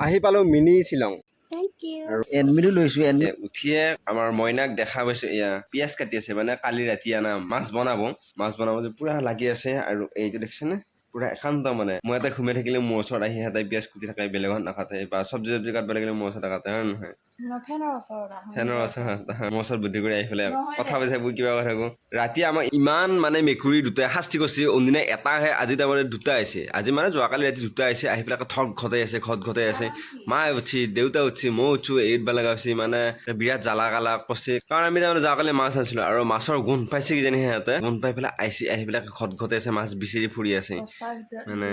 আহি পালোঁ মিনি শ্বিলং। আৰু এডমিটো লৈছোঁ এডমিট উঠিয়ে আমাৰ মইনাক দেখা পাইছো এয়া পিঁয়াজ কাটি আছে মানে কালি ৰাতি আনা মাছ বনাব। মাছ বনাব যে পুৰা লাগি আছে আৰু এইটো দেখিছেনে? পুৰা একান্ত মানে। মই এটা ঘুমাই থাকিলে মোৰ ওচৰত আহি সিহঁতে পিঁয়াজ কুটি থাকে বেলেগত নাকাটে বা চব্জি চব্জি কাটিব লাগিলে মোৰ ওচৰত কাটে হয় নহয়? ফেনৰ ওচৰত মোৰ ওচৰত বুদ্ধি কৰি আহি পেলাই নহয় কথা। পাতি থাকো কিবা কথা থাকো ৰাতি আমাৰ ইমান মানে মেকুৰী দুটাই শাস্তি কৰিছে অন্দিনা এটা আহে আজি তাৰমানে দুটা আহিছে। আজি মানে যোৱাকালি ৰাতি দুটা আহিছে আহি পেলাই ঠগ ঘটাই আছে খত ঘটাই আছে। মায়ে উঠি দেউতা উঠি মই উঠো এৰিব লগা হৈছে মানে বিৰাট জ্বালা কালা কৰিছে। কাৰণ আমি তাৰমানে যোৱাকালি মাছ আনিছিলো আৰু মাছৰ গোন্ধ পাইছে কিজানি সিহঁতে। গোন্ধ পাই পেলাই আহিছে আহি পেলাই খত ঘটাই আছে মাছ বিচাৰি ফুৰি আছে। মানে।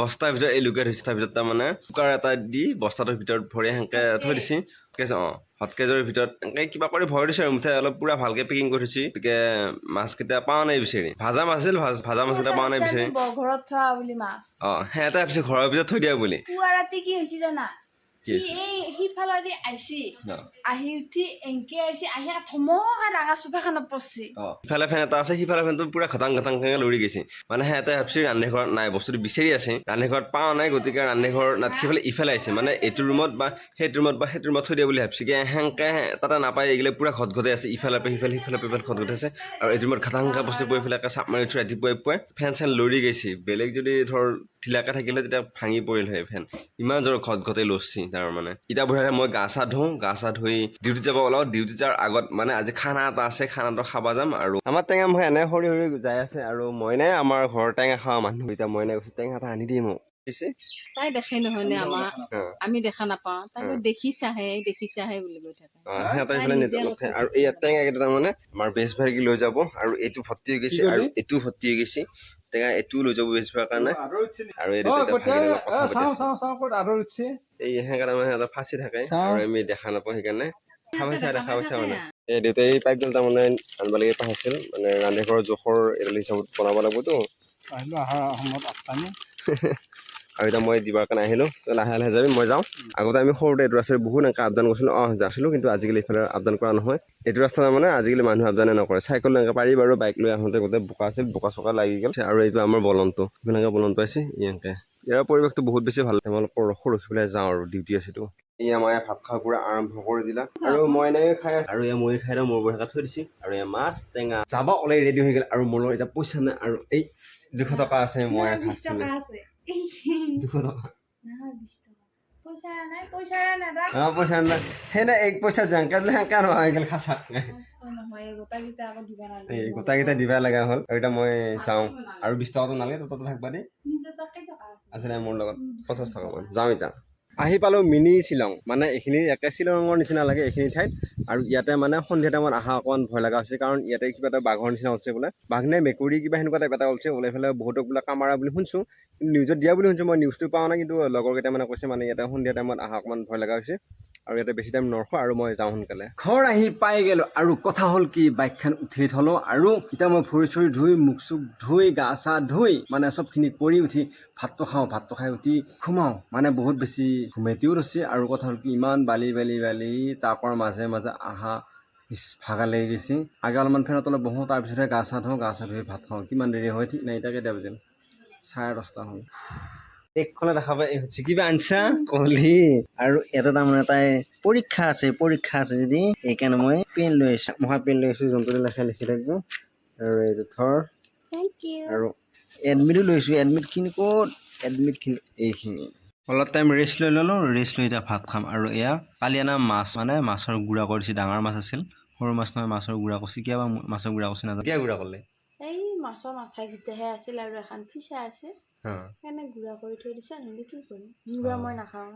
বস্তাৰ ভিতৰত এই লুকাই থৈছে তাৰ ভিতৰত তাৰমানে কুকাৰ এটা দি বস্তাটোৰ ভিতৰত ভৰি সেনেকে থৈ দিছে। কৈছে অঁ। হটকেজৰ ভিতৰত এনেকৈ কিবা কৰি ভৰাই দিছে আৰু মুঠতে অলপ পুৰা ভালকে পেকিং কৰি থৈছি গতিকে মাছকেইটা পোৱা নাই বিচাৰি। ভাজা মাছ আছিল ভাজ- মাছকেইটা পোৱা নাই বিচাৰি। আমি ঘৰত থোৱা বুলি মাছ। অঁ সিহঁতে ভাবিছে ঘৰৰ ভিতৰত থৈ দিয়া বুলি। পুৱা ৰাতি কি হৈছে জানা? কি সি এই সিফালৰ দি আহিছি অঁ আহি উঠি এনকে আহিছে আহি ধমকা ডাঙৰ চোফাখনত পৰছি অঁ ইফালে ফেন এটা আছে সিফালে ফেনটো পুৰা খটাং খটাং খটাং লৰি গৈছে মানে সিহঁতে ভাবিছে ৰান্ধনি ঘৰত নাই বস্তুটো বিচাৰি আছে ৰান্ধনি ঘৰত পোৱা নাই গতিকে ৰান্ধনি ঘৰ নাথাকি পেলাই ইফালে আহিছে মানে এইটো ৰুমত বা সেইটো ৰুমত বা সেইটো ৰুমত থৈ দিয়া বুলি ভাবিছে কি সেনেকে তাতে নাপায় এইগিলা পুৰা ঘট ঘটাই আছে ইফালে পৰা সিফালে সিফালে পৰা ইফালে ঘট ঘটাই আছে আৰু এইটো ৰুমত খাটাংকা বস্তু পৰি পেলাই চাপ মাৰি উঠি ৰাতিপুৱাই পুৱাই ফেন চেন লৰি গৈছে বেলেগ যদি ধৰ ঢিলাকে থাকিলে তেতিয়া ভাঙি পৰিল হয় ফেন ইমান জোৰ ঘট ঘটাই লৰছি তাৰ মানে এতিয়া বঢ়িয়াকে মই গা চা ধুওঁ গা চা ধুই ডিউটিত যাব ওলাওঁ। ডিউটিত যোৱাৰ আগত মানে আজি খানা এটা আছে খানাটো খাব যাম আৰু আমাৰ টেঙা মই এনে সৰি সৰি যাই আছে আৰু মইনাই আমাৰ ঘৰৰ টেঙা খোৱা মানুহ। এতিয়া মইনাই কৈছে টেঙা এটা আনি দিম তাই দেখে নহয় নে আমাক অঁ আমি দেখা নাপাওঁ। তাই কয়, দেখিছাহে দেখিছাহে বুলি কৈ থাকে। আৰু এই টেঙা কেইটা তাৰমানে আমাৰ বেজ ভাইকি লৈ যাব আৰু এইটো ভৰ্তি হৈ গৈছে আৰু এইটো ভৰ্তি হৈ গৈছে। টেঙা এইটোও লৈ যাব বেচিবৰ কাৰণে। আৰু এই দুটা মানে সিহঁতৰ ফাঁচি থাকে আৰু আমি দেখা নাপাওঁ সেইকাৰণে। দেখা পাইছা দেখা পাইছা মানে। এই দেউতাই এই পাইপডাল তাৰমানে আনিব লাগে পাইছিল মানে ৰান্ধি ঘৰৰ জোখৰ এডাল হিচাপত বনাব লাগিবতো। আহিলোঁ অহাৰ সময়ত আৰু এতিয়া মই দিবৰ কাৰণে আহিলোঁ লাহে লাহে যাবি, মই যাওঁ। আগতে আমি সৰুতে এইটো ৰাস্তাৰে বহুত এনেকৈ আপডাউন কৰিছিলোঁ অঁ, যাইছিলোঁ, কিন্তু আজিকালি ইফালে আপডাউন কৰা নহয়। এইটো ৰাস্তা মানে আজিকালি মানুহে আপডাউনে নকৰে। চাইকেল এনেকৈ পাৰি বাৰু বাইক লৈ আহোঁতে গোটেই বোকা আছিল, বোকা চোকা লাগি গ'ল। আৰু এইটো আমাৰ বলনটো ইফালে বলনটো আছে এনেকৈ ইয়াৰ পৰিৱেশটো বহুত বেছি ভালো। মই অলপ ৰখো ৰখি পেলাই যাওঁ আৰু ডিউটি আছেতো এই আমাৰ ভাত খোৱা পুৰা আৰম্ভ কৰি দিলা। আৰু মই এনেকৈ খাই আছোঁ। আৰু এয়া মই খাই মোৰ বঢ়িয়াকৈ থৈ দিছোঁ। আৰু এয়া মাছ, টেঙা। যাব ওলাই ৰেডি হৈ গ'ল। আৰু মোৰ লগত এতিয়া পইচা নাই। আৰু এই দুশ টকা আছে, মই দুশ টকা বিশ খাচাক নহয় এই গোটাকেইটা দিবা লগা হ'ল আৰু এতিয়া মই যাওঁ। আৰু বিছ টকাটো নালাগে তাতে থাকবা দেই টকা আছে। আছিলে মোৰ লগত পঞ্চাছ টকামান যাওঁ এতিয়া। আহি পালোঁ মিনি শ্বিলং মানে এইখিনি একে শ্বিলঙৰ নিচিনা লাগে এইখিনি ঠাইত। আৰু ইয়াতে মানে সন্ধিয়া টাইমত অহা অকণমান ভয় লগা হৈছে কাৰণ ইয়াতে কিবা এটা বাঘৰ নিচিনা হৈছে বোলে। বাঘ নে মেকুৰী কিবা সেনেকুৱা টাইপ এটা ওলাইছে ওলাই পেলাই বহুতক বোলে কামাৰা বুলি শুনিছোঁ। নিউজত দিয়া বুলি শুনিছোঁ মই নিউজটো পোৱা নাই কিন্তু লগৰ কেইটামানে কৈছে মানে ইয়াতে সন্ধিয়া টাইমত অহা অকণমান ভয় লগা হৈছে আৰু ইয়াতে বেছি টাইম নৰখোঁ আৰু মই যাওঁ সোনকালে। ঘৰ আহি পাই গ'লোঁ আৰু কথা হ'ল কি বাইকখন উঠি থলোঁ আৰু এতিয়া মই ভৰি চৰি ধুই মুখ চুখ ধুই গা চা ধুই মানে চবখিনি কৰি উঠি ভাতটো খাওঁ ভাতটো খাই উঠি সোমাওঁ মানে বহুত বেছি ঘুমেটিও ৰৈছে আৰু কথা হ'ল কি ইমান বালি বালি বালি তাকৰ মাজে মাজে আহা ভাগা লাগি গৈছে। আগে অলপমান ফেনৰ তলত বহোঁ তাৰপিছতহে গা চা ধুওঁ গা চা ধুই ভাত খাওঁ। কিমান দেৰি হয় ঠিক নাই এতিয়া কেইটা বাজিল? চাৰে দহটা হ'ল। এইখনে দেখা পাই এই হচ্ছে কিবা আনছা কলি। আৰু এটা তাৰমানে তাই পৰীক্ষা আছে পৰীক্ষা আছে যদি সেইকাৰণে মই পেন লৈ আহিছোঁ মই পেন লৈ আহিছোঁ যোনটো লেখা লিখি থাকিব। আৰু এইটো ইউ আৰু এডমিটো লৈছোঁ এডমিটখিনি ক'ত? এডমিটখিনি এইখিনি। অলপ টাইম ৰেষ্ট লৈ ল'লোঁ ৰেষ্ট লৈ এতিয়া ভাত খাম। আৰু এয়া কালি অনা মাছ মানে মাছৰ গুড়া কৰিছে ডাঙৰ মাছ আছিল। সৰু মাছ নহয় মাছৰ গুড়া কৰিছে। কিয় বা মাছৰ গুড়া কৰিছে নাজানো। কিয় গুড়া কৰিলে? এই মাথা গিটাহে আছিল আৰু এখন ফিচা আছে অঁ সেইকাৰণে গুড়া কৰি থৈ দিছোঁ নহ'লে কি কৰিম? গুড়া মই নাখাওঁ।